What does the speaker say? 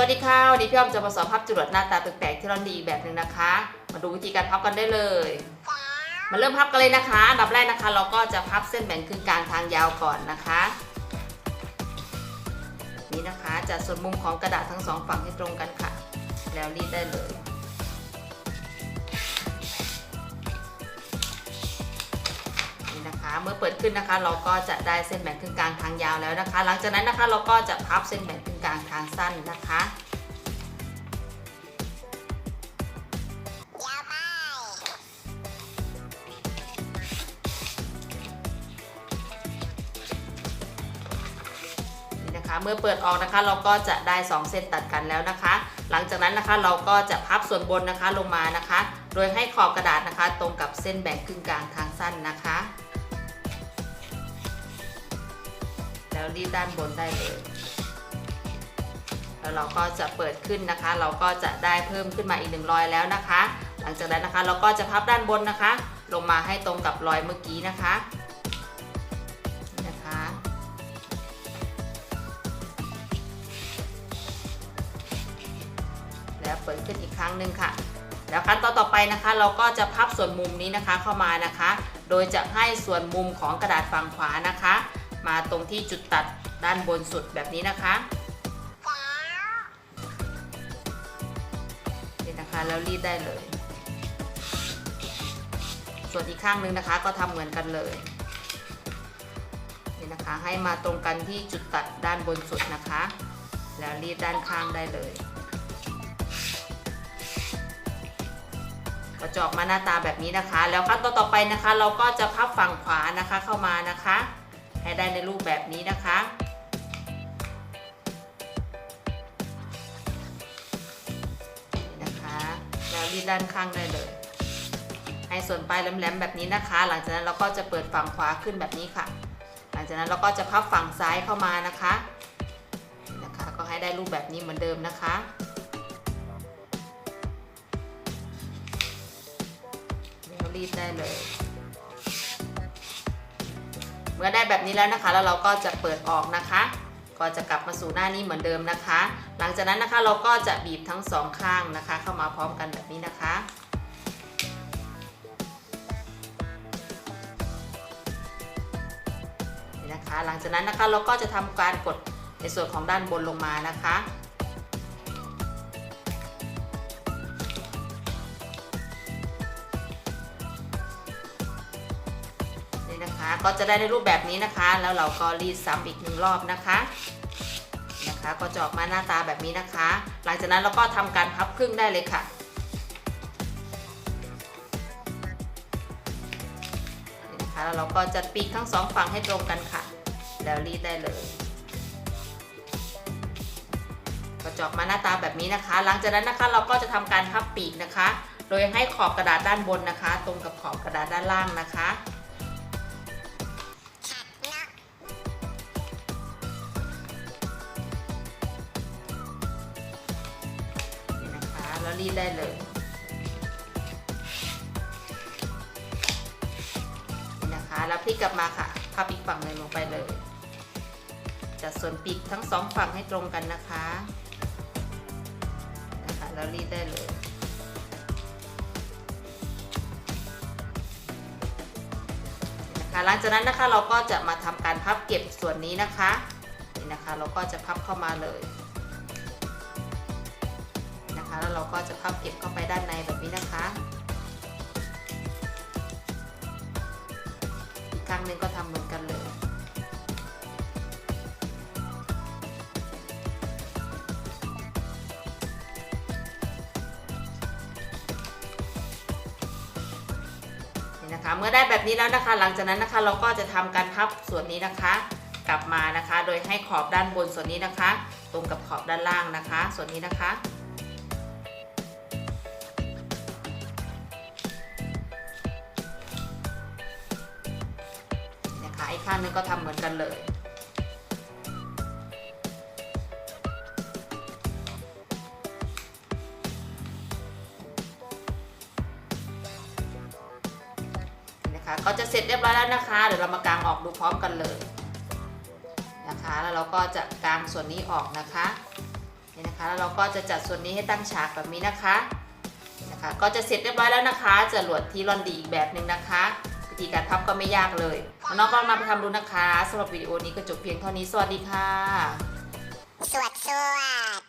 วัสดีค่ะวันนี้พี่อ้อมจะมาสอนพับจรวดหน้าตาแปลกๆที่ร้อนดีอีกแบบหนึ่งนะคะ มาดูวิธีการพับกันได้เลย มาเริ่มพับกันเลยนะคะดับแรกนะคะ เราก็จะพับเส้นแบ่งครึ่งกลางทางยาวก่อนนะคะ นี้นะคะจัดส่วนมุมของกระดาษทั้งสองฝั่งให้ตรงกันค่ะ แล้วรีดได้เลยนี่นะคะเมื่อเปิดขึ้นนะคะ เราก็จะได้เส้นแบ่งครึ่งกลางทางยาวแล้วนะคะ หลังจากนั้นนะคะเราก็จะพับเส้นแบ่งางทางสั้นนะคะนี่นะคะเมื่อเปิดออกนะคะเราก็จะได้ 2 เส้นตัดกันแล้วนะคะ หลังจากนั้นนะคะเราก็จะพับส่วนบนนะคะลงมานะคะ โดยให้ขอบกระดาษนะคะ ตรงกับเส้นแบ่งครึ่งกลางทางสั้นนะคะ แล้วรีดด้านบนได้เลย แล้วเราก็จะเปิดขึ้นนะคะ เราก็จะได้เพิ่มขึ้นมาอีกหนึ่งรอยแล้วนะคะ หลังจากนั้นนะคะเราก็จะพับด้านบนนะคะ ลงมาให้ตรงกับรอยเมื่อกี้นะคะนี่นะคะแล้วเปิดขึ้นอีกครั้งหนึ่งค่ะ แล้วขั้นตอนต่อไปนะคะ เราก็จะพับส่วนมุมนี้นะคะเข้ามานะคะ โดยจะให้ส่วนมุมของกระดาษฝั่งขวานะคะ มาตรงที่จุดตัดด้านบนสุดแบบนี้นะคะ แล้วรีดได้เลย ส่วนอีกข้างหนึงนะคะ ก็ทำเหมือนกันเลยนี่นะคะให้มาตรงกันที่จุดตัดด้านบนสุดนะคะ แล้วรีดด้านข้างได้เลยกระจอกมาหน้าตาแบบนี้นะคะ แล้วขั้นตอนต่อไปนะคะ เราก็จะพับฝั่งขวานะคะเข้ามานะคะ ให้ได้ในรูปแบบนี้นะคะ แล้วรีดด้านข้างได้เลย ให้ส่วนปลายแหลมๆแบบนี้นะคะ หลังจากนั้นเราก็จะเปิดฝั่งขวาขึ้นแบบนี้ค่ะ หลังจากนั้นเราก็จะพับฝั่งซ้ายเข้ามานะคะนี่นะคะ ก็ให้ได้รูปแบบนี้เหมือนเดิมนะคะแล้วรีดได้เลยเมื่อได้แบบนี้แล้วนะคะ แล้วเราก็จะเปิดออกนะคะ ก็จะกลับมาสู่หน้านี้เหมือนเดิมนะคะ หลังจากนั้นนะคะเราก็จะบีบทั้งสองข้างนะคะ เข้ามาพร้อมกันแบบนี้นะคะนี่นะคะ หลังจากนั้นนะคะเราก็จะทำการกดในส่วนของด้านบนลงมานะคะ ก็จะได้ในรูปแบบนี้นะคะ แล้วเราก็รีดซ้ำอีกหนึ่งรอบนะคะนะคะ ก็จะออกมาหน้าตาแบบนี้นะคะ หลังจากนั้นเราก็ทำการพับครึ่งได้เลยค่ะนะคะแล้วเราก็จะปีกทั้งสองฝั่งให้ตรงกันค่ะ แล้วรีดได้เลยก็จะออกมาหน้าตาแบบนี้นะคะ หลังจากนั้นนะคะเราก็จะทำการพับปีกนะคะ โดยให้ขอบกระดาษด้านบนนะคะ ตรงกับขอบกระดาษด้านล่างนะคะ รีดได้เลยนี่นะคะแล้วพลิกกลับมาค่ะพับอีกฝั่งหนึ่งลงไปเลยจัดส่วนปีกทั้งสองฝั่งให้ตรงกันนะคะนะคะแล้วรีดได้เลยนะคะหลังจากนั้นนะคะเราก็จะมาทำการพับเก็บส่วนนี้นะคะนี่นะคะ เราก็จะพับเข้ามาเลย แล้วเราก็จะพับเก็บเข้าไปด้านในแบบนี้นะคะอีกครั้งหนึ่งก็ทำเหมือนกันเลยนี่นะคะเมื่อได้แบบนี้แล้วนะคะ หลังจากนั้นนะคะเราก็จะทำการพับส่วนนี้นะคะ กลับมานะคะ โดยให้ขอบด้านบนส่วนนี้นะคะ ตรงกับขอบด้านล่างนะคะ ส่วนนี้นะคะางนึงก็ทำเหมือนกันเลย นะคะ ก็จะเสร็จเรียบร้อยแล้วนะคะ เดี๋ยวเรามากางออกดูพร้อมกันเลยนะคะ แล้วเราก็จะกางส่วนนี้ออกนะคะนี่นะคะ แล้วเราก็จะจัดส่วนนี้ให้ตั้งฉากแบบนี้นะคะ นะคะ ก็จะเสร็จเรียบร้อยแล้วนะคะจะหลวดที่รอนดีอีกแบบหนึ่งนะคะ ธีการพับก็ไม่ยากเลยน้องก็มาไปทำดูนะคะสำหรับวิดีโอนี้ก็จบเพียงเท่านี้สวัสดีค่ะ สวัสดี